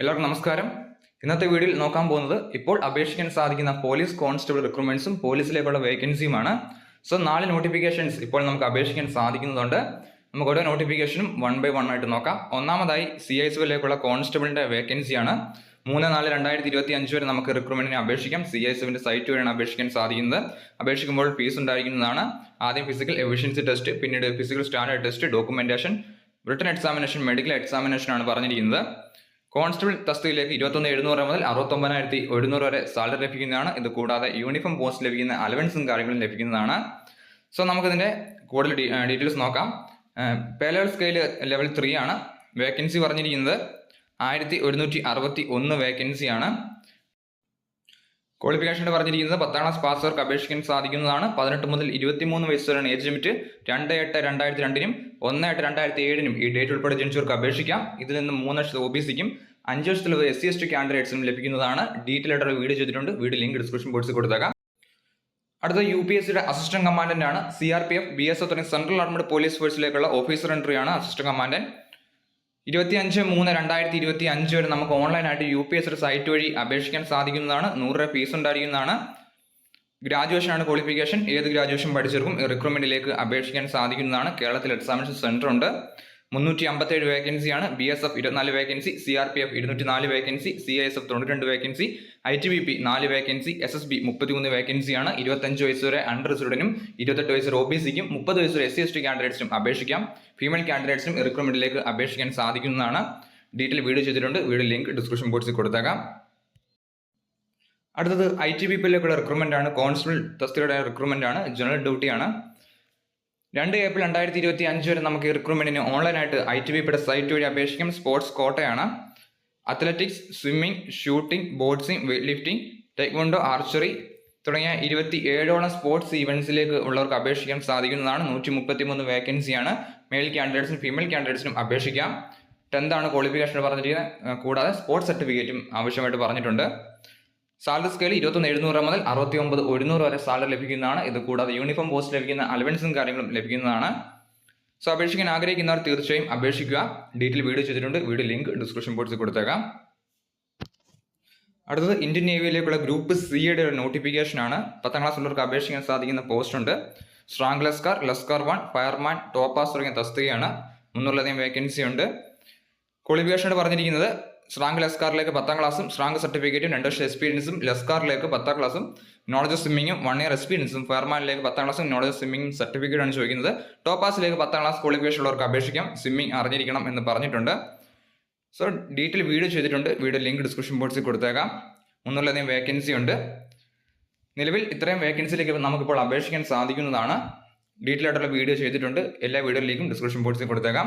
എല്ലാവർക്കും നമസ്കാരം. ഇന്നത്തെ വീഡിയോയിൽ നോക്കാൻ പോകുന്നത് ഇപ്പോൾ അപേക്ഷിക്കാൻ സാധിക്കുന്ന പോലീസ് കോൺസ്റ്റബിൾ റിക്രൂട്ട്മെന്റ്സും പോലീസിലേക്കുള്ള വേക്കൻസിയുമാണ് സോ നാല് നോട്ടിഫിക്കേഷൻസ് ഇപ്പോൾ നമുക്ക് അപേക്ഷിക്കാൻ സാധിക്കുന്നതുകൊണ്ട് നമുക്ക് ഓരോ നോട്ടിഫിക്കേഷനും വൺ ബൈ വൺ ആയിട്ട് നോക്കാം. ഒന്നാമതായി സി ഐ സിയിലേക്കുള്ള കോൺസ്റ്റബിളിന്റെ വേക്കൻസിയാണ് മൂന്ന് നാല് രണ്ടായിരത്തി ഇരുപത്തി അഞ്ച് വരെ നമുക്ക് റിക്രൂട്ട്മെന്റിന് അപേക്ഷിക്കാം. സി ഐ സിന്റെ സൈറ്റ് വഴിയാണ് അപേക്ഷിക്കാൻ സാധിക്കുന്നത്. അപേക്ഷിക്കുമ്പോൾ ഫീസ് ഉണ്ടായിരിക്കുന്നതാണ്. ആദ്യം ഫിസിക്കൽ എഫിഷ്യൻസി ടെസ്റ്റ് പിന്നീട് physical standard test documentation written examination medical examination ആണ് പറഞ്ഞിരിക്കുന്നത്. കോൺസ്റ്റബിൾ തസ്തികയിലേക്ക് ഇരുപത്തൊന്ന് എഴുന്നൂറ് മുതൽ അറുപത്തൊമ്പതിനായിരത്തി ഒരുന്നൂറ് വരെ സാലറി ലഭിക്കുന്നതാണ്. ഇത് കൂടാതെ യൂണിഫോം പോസ്റ്റ് ലഭിക്കുന്ന അലവൻസും കാര്യങ്ങളും ലഭിക്കുന്നതാണ്. സോ നമുക്കിതിന്റെ കൂടുതൽ ഡീറ്റെയിൽസ് നോക്കാം. Pay level scale level three ആണ്. വേക്കൻസി പറഞ്ഞിരിക്കുന്നത് ആയിരത്തി ഒരുന്നൂറ്റി അറുപത്തി ഒന്ന് വേക്കൻസിയാണ് ക്വാളിഫിക്കേഷൻ പറഞ്ഞിരിക്കുന്നത് പത്താം ക്ലാസ് പാസ്വർക്ക് അപേക്ഷിക്കാൻ സാധിക്കുന്നതാണ്. പതിനെട്ട് മുതൽ ഇരുപത്തിമൂന്ന് വയസ്സ് വരെയാണ് ഏജ് ലിമിറ്റ് രണ്ട് എട്ട് രണ്ടായിരത്തി രണ്ടിനും ഒന്ന് എട്ട് രണ്ടായിരത്തി ഏഴിനും ഈ ഡേറ്റ് ഉൾപ്പെടെ ജനിച്ചവർക്ക് അപേക്ഷിക്കാം. ഇതിൽ നിന്ന് മൂന്ന് വർഷത്തെ ഒ ബി സിക്കും അഞ്ച് വർഷത്തിലുള്ള എസ് സി എസ് ടി കാൻഡിഡേറ്റ്സിനും ലഭിക്കുന്നതാണ്. ഡീറ്റെയിൽ ആയിട്ട് വീഡിയോ ചെയ്തിട്ടുണ്ട്. വീഡിയോ ലിങ്ക് ഡിസ്ക്രിപ്ഷൻ ബോക്സിൽ കൊടുത്തേക്കാം. അടുത്ത യു പി എസ് സിയുടെ അസിസ്റ്റന്റ് കമാൻഡന്റ് ആണ്. C R P F B S F തുടങ്ങിയ സെൻട്രൽ ആർമഡ് പോലീസ് ഫോഴ്സിലേക്കുള്ള ഓഫീസർ എൻട്രി ആണ് അസിസ്റ്റന്റ് കമാൻഡന്റ് ഇരുപത്തി അഞ്ച് മൂന്ന് രണ്ടായിരത്തി ഇരുപത്തി അഞ്ച് വരെ നമുക്ക് ഓൺലൈനായിട്ട് യു പി എസ് സൈറ്റ് വഴി അപേക്ഷിക്കാൻ സാധിക്കുന്നതാണ്. നൂറ് രൂപ ഫീസ് ഉണ്ടായിരിക്കുന്നതാണ്. ഗ്രാജുവേഷൻ ആണ് ക്വാളിഫിക്കേഷൻ ഏത് ഗ്രാജുവേഷൻ പഠിച്ചവർക്കും റിക്രൂട്ട്മെന്റിലേക്ക് അപേക്ഷിക്കാൻ സാധിക്കുന്നതാണ്. കേരളത്തിൽ എക്സാമിനേഷൻ സെന്റർ ഉണ്ട്. മുന്നൂറ്റി അമ്പത്തേഴ് വേക്കൻസിയാണ് ബി എസ് എഫ് ഇരുപത്തിനാല് vacancy C R P F ഇരുന്നൂറ്റി നാല് vacancy C I S F തൊണ്ണൂറ്റി vacancy I T B P നാല് വേക്കൻസി എസ് എസ് ബി മുപ്പത്തിമൂന്ന് വേക്കൻസിയാണ്. ഇരുപത്തഞ്ച് വയസ്സ് വരെ അണ്ടർ റിസർവഡിനും ഇരുപത്തെട്ട് വയസ്സ് ഒ ബി സിക്കും മുപ്പത് വയസ്സ് എസ് സി എസ് ടി കാൻഡിഡേറ്റ്സിനും അപേക്ഷിക്കാം. ഫീമെയിൽ കാൻഡിഡേറ്റ്സിനും റിക്രൂട്ട്മെന്റിലേക്ക് അപേക്ഷിക്കാൻ സാധിക്കുന്നതാണ്. ഡീറ്റെയിൽ വീഡിയോ ചെയ്തിട്ടുണ്ട്. വീഡിയോ ലിങ്ക് ഡിസ്ക്രിപ്ഷൻ ബോക്സിൽ കൊടുത്തേക്കാം. അടുത്തത് ഐ ടി ബി പിയിലേക്കുള്ള റിക്രൂട്ട്മെന്റ് ആണ്. കോൺസ്റ്റബിൾ തസ്തികയുടെ റിക്രൂട്ട്മെന്റ് ആണ്. ജനറൽ ഡ്യൂട്ടിയാണ് രണ്ട് ഏപ്രിൽ രണ്ടായിരത്തി ഇരുപത്തി അഞ്ച് വരെ നമുക്ക് റിക്രൂട്ട്മെന്റിന് ഓൺലൈനായിട്ട് ഐ ടി ബി പിയുടെ സൈറ്റ് വഴി അപേക്ഷിക്കും. സ്പോർട്സ് കോട്ടയാണ്. Athletics swimming shooting boxing weight lifting taekwondo archery തുടങ്ങിയ ഇരുപത്തി ഏഴോളം സ്പോർട്സ് ഇവന്റ്സിലേക്ക് ഉള്ളവർക്ക് അപേക്ഷിക്കാൻ സാധിക്കുന്നതാണ്. നൂറ്റി മുപ്പത്തി മൂന്ന് വേക്കൻസിയാണ് മെയിൽ കാൻഡിഡേറ്റ്സിനും ഫീമെയിൽ കാൻഡിഡേറ്റ്സിനും അപേക്ഷിക്കാം. ടെൻത്താണ് ക്വാളിഫിക്കേഷൻ പറഞ്ഞിരിക്കുന്നത്. കൂടാതെ സ്പോർട്സ് സർട്ടിഫിക്കറ്റും ആവശ്യമായിട്ട് പറഞ്ഞിട്ടുണ്ട്. സാലറി സ്കെയിൽ ഇരുപത്തൊന്ന് എഴുന്നൂറ് മുതൽ അറുപത്തി ഒമ്പത് ഒരുന്നൂറ് വരെ സാലറി ലഭിക്കുന്നതാണ്. ഇത് കൂടാതെ യൂണിഫോം പോസ്റ്റ് ലഭിക്കുന്ന അലവൻസും കാര്യങ്ങളും ലഭിക്കുന്നതാണ്. സോ അപേക്ഷിക്കാൻ ആഗ്രഹിക്കുന്നവർ തീർച്ചയായും അപേക്ഷിക്കുക. ഡീറ്റെയിൽ വീഡിയോ ചെയ്തിട്ടുണ്ട്. വീഡിയോ ലിങ്ക് ഡിസ്ക്രിപ്ഷൻ ബോക്സിൽ കൊടുത്തേക്കാം. അടുത്തത് ഇന്ത്യൻ നേവിയിലേക്കുള്ള ഗ്രൂപ്പ് സിയുടെ ഒരു നോട്ടിഫിക്കേഷൻ ആണ് പത്താം ക്ലാസ് ഉള്ളവർക്ക് അപേക്ഷിക്കാൻ സാധിക്കുന്ന പോസ്റ്റ് ഉണ്ട്. Strong lascar lascar one fireman topass തുടങ്ങിയ തസ്തികയാണ്. മുന്നൂറിലധികം വേക്കൻസി ഉണ്ട്. ക്വാളിഫിക്കേഷൻ പറഞ്ഞിരിക്കുന്നത് സ്ട്രാങ് ലെസ്കാറിലേക്ക് പത്താം ക്ലാസ്സും സ്ട്രാങ് സർട്ടിഫിക്കറ്റും രണ്ട് വർഷം എക്സ്പീരിയൻസും ലെസ്കാറിലേക്ക് പത്താം ക്ലാസ്സും നോളജ് സ്വിമ്മിങ്ങും വൺ ഇയർ എക്സ്പീരിയൻസും ഫയർമാനിലേക്ക് പത്താം ക്ലാസ്സും നോളജ് ഓഫ് സർട്ടിഫിക്കറ്റാണ് ചോദിക്കുന്നത്. ടോപ്പാസിലേക്ക് പത്താം ക്ലാസ് ക്വാളിഫിക്കേഷൻ ഉള്ളവർക്ക് അപേക്ഷിക്കാം. സ്വിമ്മിംഗ് അറിഞ്ഞിരിക്കണം എന്ന് പറഞ്ഞിട്ടുണ്ട്. സോ ഡീറ്റെയിൽ വീഡിയോ ചെയ്തിട്ടുണ്ട്. വീഡിയോ ലിങ്ക് ഡിസ്ക്രിപ്ഷൻ ബോക്സിൽ കൊടുത്തേക്കാം. മുന്നൂറിലധികം വേക്കൻസി ഉണ്ട്. നിലവിൽ ഇത്രയും വേക്കൻസിയിലേക്ക് നമുക്കിപ്പോൾ അപേക്ഷിക്കാൻ സാധിക്കുന്നതാണ്. ഡീറ്റെയിൽ ആയിട്ടുള്ള വീഡിയോ ചെയ്തിട്ടുണ്ട്. എല്ലാ വീഡിയോ ലിങ്കും ഡിസ്ക്രിപ്ഷൻ ബോക്സിൽ കൊടുത്തേക്കാം.